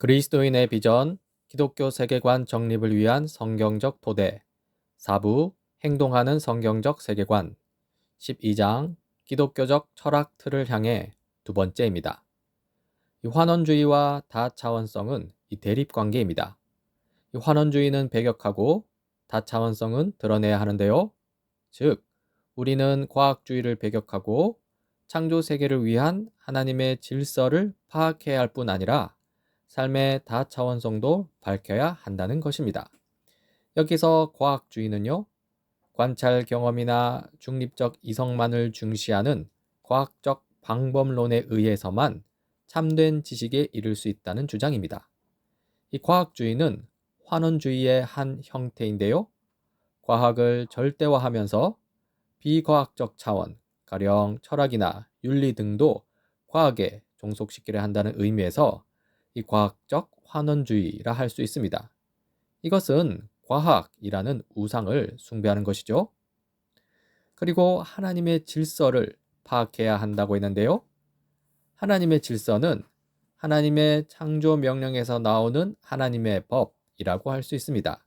그리스도인의 비전, 기독교 세계관 정립을 위한 성경적 토대, 4부 행동하는 성경적 세계관, 12장 기독교적 철학 틀을 향해 두 번째입니다. 이 환원주의와 다차원성은 이 대립 관계입니다. 이 환원주의는 배격하고 다차원성은 드러내야 하는데요. 즉, 우리는 과학주의를 배격하고 창조 세계를 위한 하나님의 질서를 파악해야 할 뿐 아니라 삶의 다차원성도 밝혀야 한다는 것입니다. 여기서 과학주의는요, 관찰 경험이나 중립적 이성만을 중시하는 과학적 방법론에 의해서만 참된 지식에 이를 수 있다는 주장입니다. 이 과학주의는 환원주의의 한 형태인데요. 과학을 절대화하면서 비과학적 차원, 가령 철학이나 윤리 등도 과학에 종속시키려 한다는 의미에서 이 과학적 환원주의라 할 수 있습니다. 이것은 과학이라는 우상을 숭배하는 것이죠. 그리고 하나님의 질서를 파악해야 한다고 했는데요. 하나님의 질서는 하나님의 창조 명령에서 나오는 하나님의 법이라고 할 수 있습니다.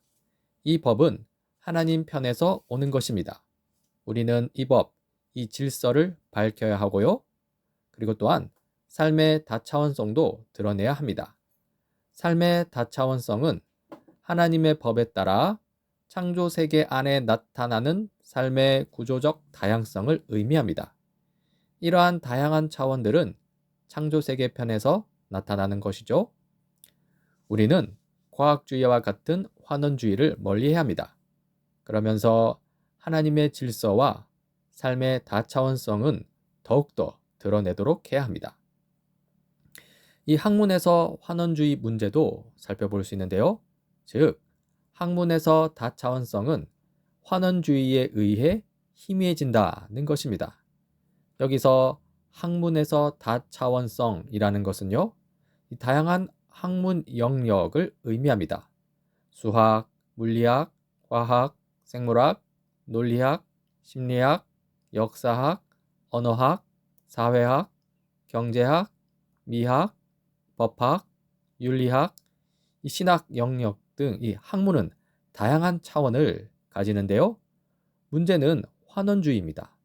이 법은 하나님 편에서 오는 것입니다. 우리는 이 법, 이 질서를 밝혀야 하고요. 그리고 또한 삶의 다차원성도 드러내야 합니다. 삶의 다차원성은 하나님의 법에 따라 창조 세계 안에 나타나는 삶의 구조적 다양성을 의미합니다. 이러한 다양한 차원들은 창조 세계 편에서 나타나는 것이죠. 우리는 과학주의와 같은 환원주의를 멀리해야 합니다. 그러면서 하나님의 질서와 삶의 다차원성은 더욱더 드러내도록 해야 합니다. 이 학문에서 환원주의 문제도 살펴볼 수 있는데요. 즉, 학문에서 다차원성은 환원주의에 의해 희미해진다는 것입니다. 여기서 학문에서 다차원성이라는 것은요, 다양한 학문 영역을 의미합니다. 수학, 물리학, 과학, 생물학, 논리학, 심리학, 역사학, 언어학, 사회학, 경제학, 미학, 법학, 윤리학, 신학 영역 등 이 학문은 다양한 차원을 가지는데요. 문제는 환원주의입니다.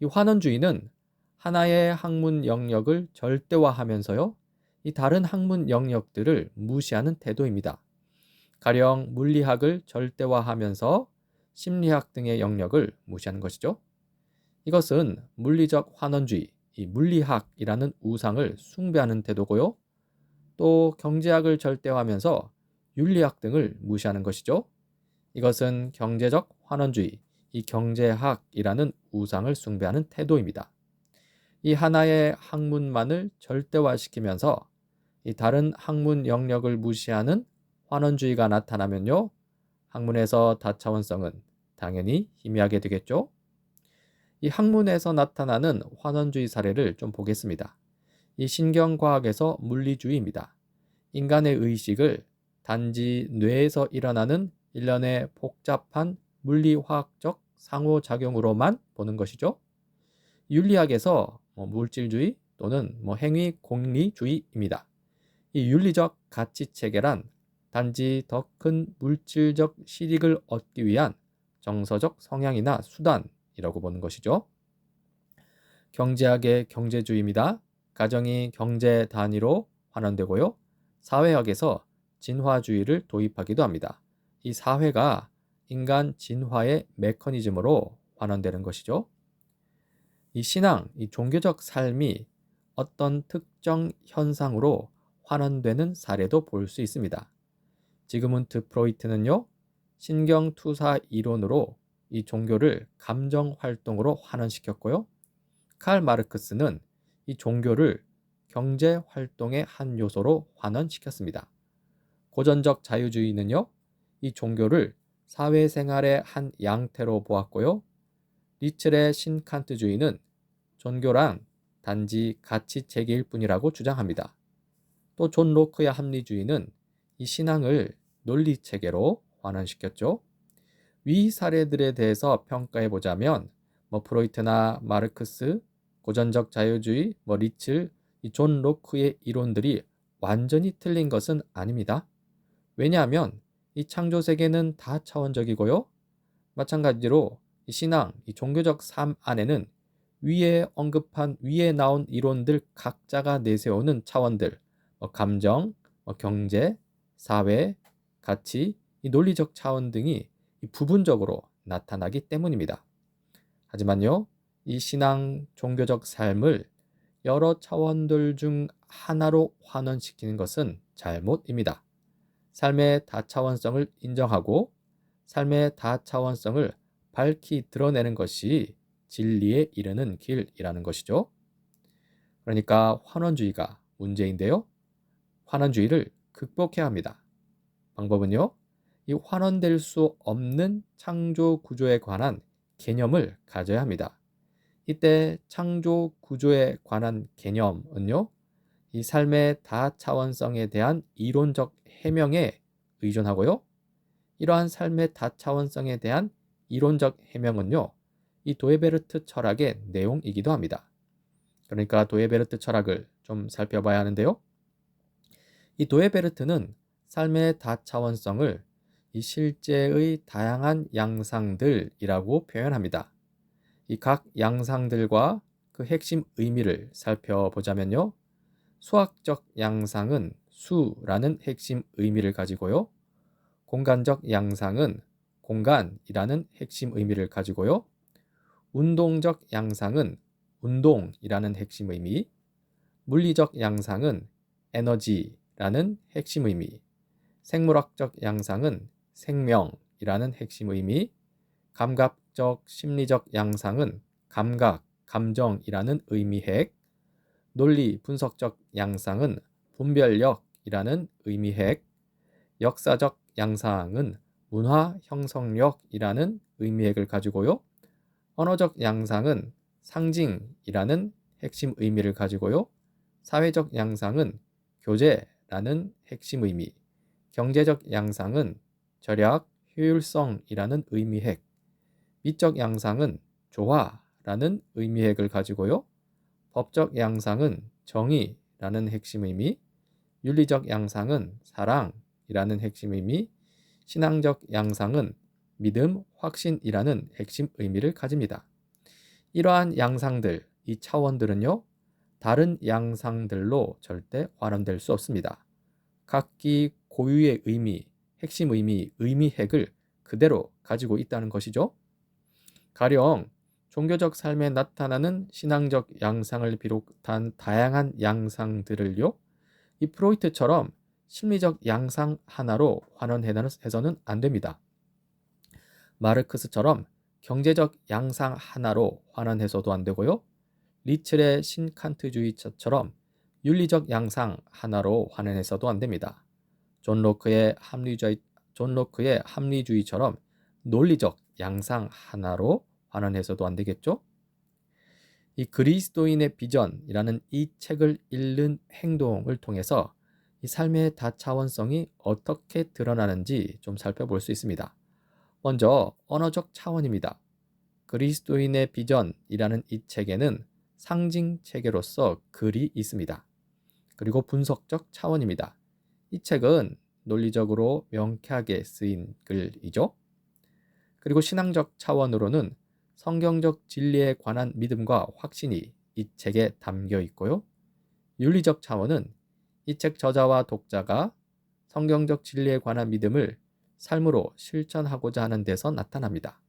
이 환원주의는 하나의 학문 영역을 절대화하면서요. 이 다른 학문 영역들을 무시하는 태도입니다. 가령 물리학을 절대화하면서 심리학 등의 영역을 무시하는 것이죠. 이것은 물리적 환원주의, 이 물리학이라는 우상을 숭배하는 태도고요. 또 경제학을 절대화하면서 윤리학 등을 무시하는 것이죠. 이것은 경제적 환원주의, 이 경제학이라는 우상을 숭배하는 태도입니다. 이 하나의 학문만을 절대화시키면서 이 다른 학문 영역을 무시하는 환원주의가 나타나면요. 학문에서 다차원성은 당연히 희미하게 되겠죠. 이 학문에서 나타나는 환원주의 사례를 좀 보겠습니다. 이 신경과학에서 물리주의입니다. 인간의 의식을 단지 뇌에서 일어나는 일련의 복잡한 물리화학적 상호작용으로만 보는 것이죠. 윤리학에서 뭐 물질주의 또는 뭐 행위 공리주의입니다. 이 윤리적 가치 체계란 단지 더 큰 물질적 실익을 얻기 위한 정서적 성향이나 수단이라고 보는 것이죠. 경제학의 경제주의입니다. 가정이 경제 단위로 환원되고요. 사회학에서 진화주의를 도입하기도 합니다. 이 사회가 인간 진화의 메커니즘으로 환원되는 것이죠. 이 신앙, 이 종교적 삶이 어떤 특정 현상으로 환원되는 사례도 볼 수 있습니다. 지그문트 프로이트는요, 신경투사 이론으로 이 종교를 감정 활동으로 환원시켰고요. 칼 마르크스는 이 종교를 경제 활동의 한 요소로 환원시켰습니다. 고전적 자유주의는요, 이 종교를 사회생활의 한 양태로 보았고요. 리첼의 신칸트주의는 종교란 단지 가치 체계일 뿐이라고 주장합니다. 또 존 로크의 합리주의는 이 신앙을 논리 체계로 환원시켰죠. 위 사례들에 대해서 평가해 보자면 뭐 프로이트나 마르크스, 고전적 자유주의, 뭐 리츠, 존 로크의 이론들이 완전히 틀린 것은 아닙니다. 왜냐하면 이 창조 세계는 다 차원적이고요. 마찬가지로 이 신앙, 이 종교적 삶 안에는 위에 언급한 위에 나온 이론들 각자가 내세우는 차원들, 뭐 감정, 뭐 경제, 사회, 가치, 이 논리적 차원 등이 부분적으로 나타나기 때문입니다. 하지만요, 이 신앙 종교적 삶을 여러 차원들 중 하나로 환원시키는 것은 잘못입니다. 삶의 다차원성을 인정하고 삶의 다차원성을 밝히 드러내는 것이 진리에 이르는 길이라는 것이죠. 그러니까 환원주의가 문제인데요. 환원주의를 극복해야 합니다. 방법은요. 이 환원될 수 없는 창조 구조에 관한 개념을 가져야 합니다. 이때 창조 구조에 관한 개념은요. 이 삶의 다차원성에 대한 이론적 해명에 의존하고요. 이러한 삶의 다차원성에 대한 이론적 해명은요. 이 도에베르트 철학의 내용이기도 합니다. 그러니까 도에베르트 철학을 좀 살펴봐야 하는데요. 이 도에베르트는 삶의 다차원성을 이 실제의 다양한 양상들이라고 표현합니다. 이 각 양상들과 그 핵심 의미를 살펴보자면요. 수학적 양상은 수라는 핵심 의미를 가지고요. 공간적 양상은 공간이라는 핵심 의미를 가지고요. 운동적 양상은 운동이라는 핵심 의미, 물리적 양상은 에너지라는 핵심 의미, 생물학적 양상은 생명이라는 핵심 의미, 감각 적 심리적 양상은 감각, 감정이라는 의미 핵, 논리 분석적 양상은 분별력이라는 의미 핵, 역사적 양상은 문화 형성력이라는 의미 핵을 가지고요. 언어적 양상은 상징이라는 핵심 의미를 가지고요. 사회적 양상은 교제라는 핵심 의미, 경제적 양상은 절약, 효율성이라는 의미 핵, 미적 양상은 조화라는 의미 핵을 가지고요. 법적 양상은 정의라는 핵심 의미, 윤리적 양상은 사랑이라는 핵심 의미, 신앙적 양상은 믿음, 확신이라는 핵심 의미를 가집니다. 이러한 양상들, 이 차원들은요, 다른 양상들로 절대 환원될 수 없습니다. 각기 고유의 의미, 핵심 의미, 의미 핵을 그대로 가지고 있다는 것이죠. 가령 종교적 삶에 나타나는 신앙적 양상을 비롯한 다양한 양상들을요, 이 프로이트처럼 심리적 양상 하나로 환원해서는 안 됩니다. 마르크스처럼 경제적 양상 하나로 환원해서도 안 되고요. 리첼의 신칸트주의처럼 윤리적 양상 하나로 환원해서도 안 됩니다. 존 로크의 합리주의 존 로크의 합리주의처럼 논리적 양상 하나로 환원해서도 안 되겠죠? 이 그리스도인의 비전이라는 이 책을 읽는 행동을 통해서 이 삶의 다차원성이 어떻게 드러나는지 좀 살펴볼 수 있습니다. 먼저 언어적 차원입니다. 그리스도인의 비전이라는 이 책에는 상징 체계로서 글이 있습니다. 그리고 분석적 차원입니다. 이 책은 논리적으로 명쾌하게 쓰인 글이죠. 그리고 신앙적 차원으로는 성경적 진리에 관한 믿음과 확신이 이 책에 담겨 있고요. 윤리적 차원은 이 책 저자와 독자가 성경적 진리에 관한 믿음을 삶으로 실천하고자 하는 데서 나타납니다.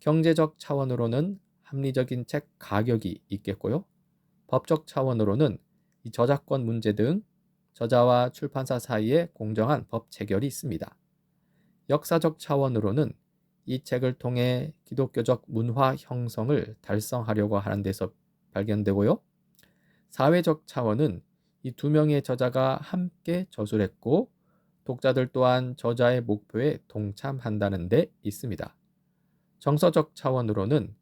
경제적 차원으로는 합리적인 책 가격이 있겠고요. 법적 차원으로는 이 저작권 문제 등 저자와 출판사 사이에 공정한 법 체결이 있습니다. 역사적 차원으로는 이 책을 통해 기독교적 문화 형성을 달성하려고 하는 데서 발견되고요. 사회적 차원은 이 두 명의 저자가 함께 저술했고 독자들 또한 저자의 목표에 동참한다는 데 있습니다. 정서적 차원으로는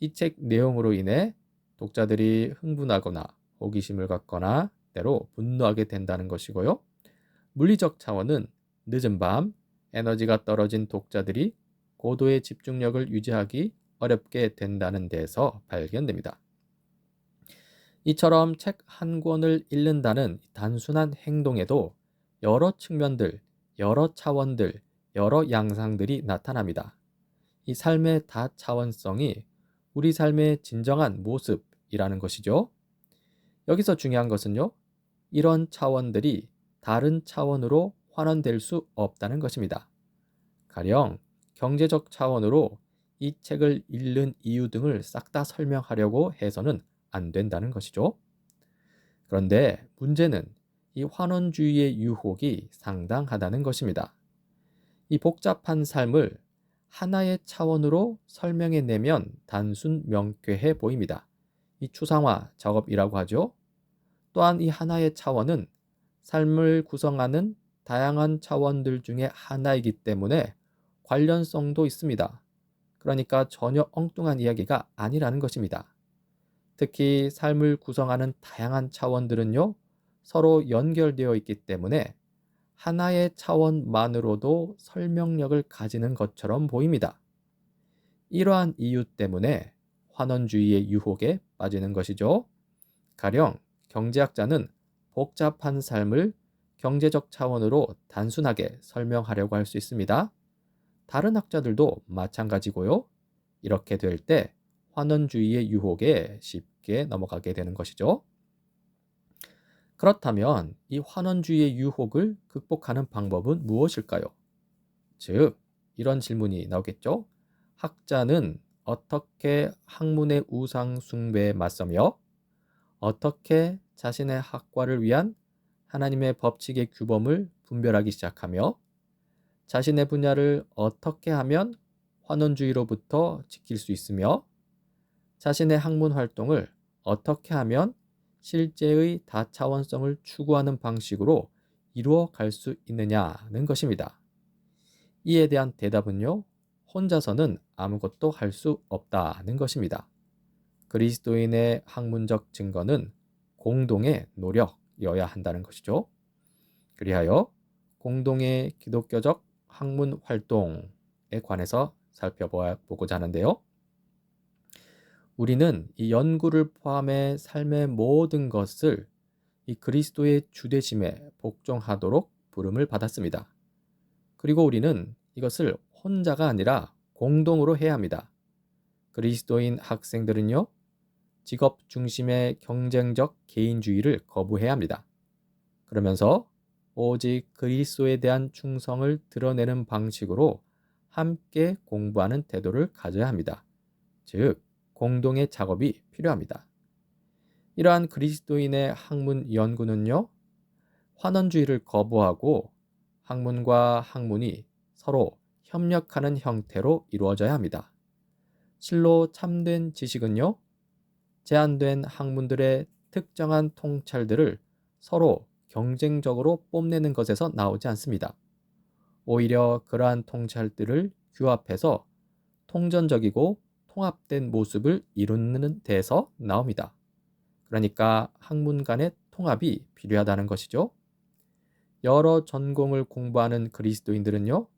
이 책 내용으로 인해 독자들이 흥분하거나 호기심을 갖거나 때로 분노하게 된다는 것이고요. 물리적 차원은 늦은 밤 에너지가 떨어진 독자들이 고도의 집중력을 유지하기 어렵게 된다는 데서 발견됩니다. 이처럼 책 한 권을 읽는다는 단순한 행동에도 여러 측면들, 여러 차원들, 여러 양상들이 나타납니다. 이 삶의 다차원성이 우리 삶의 진정한 모습이라는 것이죠. 여기서 중요한 것은요, 이런 차원들이 다른 차원으로 환원될 수 없다는 것입니다. 가령 경제적 차원으로 이 책을 읽는 이유 등을 싹 다 설명하려고 해서는 안 된다는 것이죠. 그런데 문제는 이 환원주의의 유혹이 상당하다는 것입니다. 이 복잡한 삶을 하나의 차원으로 설명해내면 단순 명쾌해 보입니다. 이 추상화 작업이라고 하죠. 또한 이 하나의 차원은 삶을 구성하는 다양한 차원들 중에 하나이기 때문에 관련성도 있습니다. 그러니까 전혀 엉뚱한 이야기가 아니라는 것입니다. 특히 삶을 구성하는 다양한 차원들은요, 서로 연결되어 있기 때문에 하나의 차원만으로도 설명력을 가지는 것처럼 보입니다. 이러한 이유 때문에 환원주의의 유혹에 빠지는 것이죠. 가령 경제학자는 복잡한 삶을 경제적 차원으로 단순하게 설명하려고 할 수 있습니다. 다른 학자들도 마찬가지고요. 이렇게 될 때 환원주의의 유혹에 쉽게 넘어가게 되는 것이죠. 그렇다면 이 환원주의의 유혹을 극복하는 방법은 무엇일까요? 즉, 이런 질문이 나오겠죠. 학자는 어떻게 학문의 우상 숭배에 맞서며 어떻게 자신의 학과를 위한 하나님의 법칙의 규범을 분별하기 시작하며 자신의 분야를 어떻게 하면 환원주의로부터 지킬 수 있으며 자신의 학문 활동을 어떻게 하면 실제의 다차원성을 추구하는 방식으로 이루어 갈 수 있느냐는 것입니다. 이에 대한 대답은요, 혼자서는 아무것도 할 수 없다는 것입니다. 그리스도인의 학문적 증거는 공동의 노력이어야 한다는 것이죠. 그리하여 공동의 기독교적 학문 활동에 관해서 살펴보고자 하는데요. 우리는 이 연구를 포함해 삶의 모든 것을 이 그리스도의 주대심에 복종하도록 부름을 받았습니다. 그리고 우리는 이것을 혼자가 아니라 공동으로 해야 합니다. 그리스도인 학생들은요, 직업 중심의 경쟁적 개인주의를 거부해야 합니다. 그러면서 오직 그리스도에 대한 충성을 드러내는 방식으로 함께 공부하는 태도를 가져야 합니다. 즉, 공동의 작업이 필요합니다. 이러한 그리스도인의 학문 연구는요, 환원주의를 거부하고 학문과 학문이 서로 협력하는 형태로 이루어져야 합니다. 실로 참된 지식은요, 제한된 학문들의 특정한 통찰들을 서로 경쟁적으로 뽐내는 것에서 나오지 않습니다. 오히려 그러한 통찰들을 규합해서 통전적이고 통합된 모습을 이루는 데서 나옵니다. 그러니까 학문 간의 통합이 필요하다는 것이죠. 여러 전공을 공부하는 그리스도인들은요,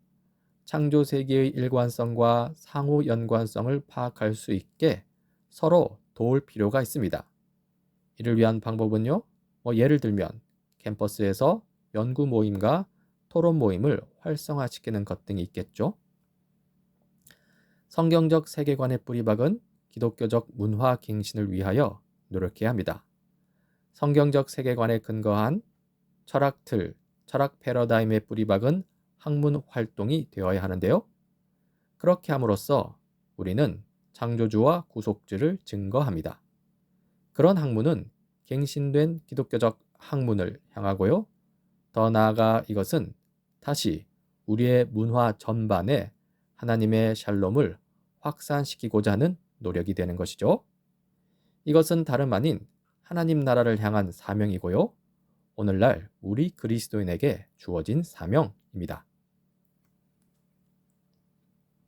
창조 세계의 일관성과 상호 연관성을 파악할 수 있게 서로 도울 필요가 있습니다. 이를 위한 방법은요, 뭐 예를 들면 캠퍼스에서 연구 모임과 토론 모임을 활성화시키는 것 등이 있겠죠. 성경적 세계관의 뿌리박은 기독교적 문화 갱신을 위하여 노력해야 합니다. 성경적 세계관에 근거한 철학 틀, 철학 패러다임의 뿌리박은 학문 활동이 되어야 하는데요. 그렇게 함으로써 우리는 창조주와 구속주를 증거합니다. 그런 학문은 갱신된 기독교적 학문을 향하고요. 더 나아가 이것은 다시 우리의 문화 전반에 하나님의 샬롬을 확산시키고자 하는 노력이 되는 것이죠. 이것은 다름 아닌 하나님 나라를 향한 사명이고요. 오늘날 우리 그리스도인에게 주어진 사명입니다.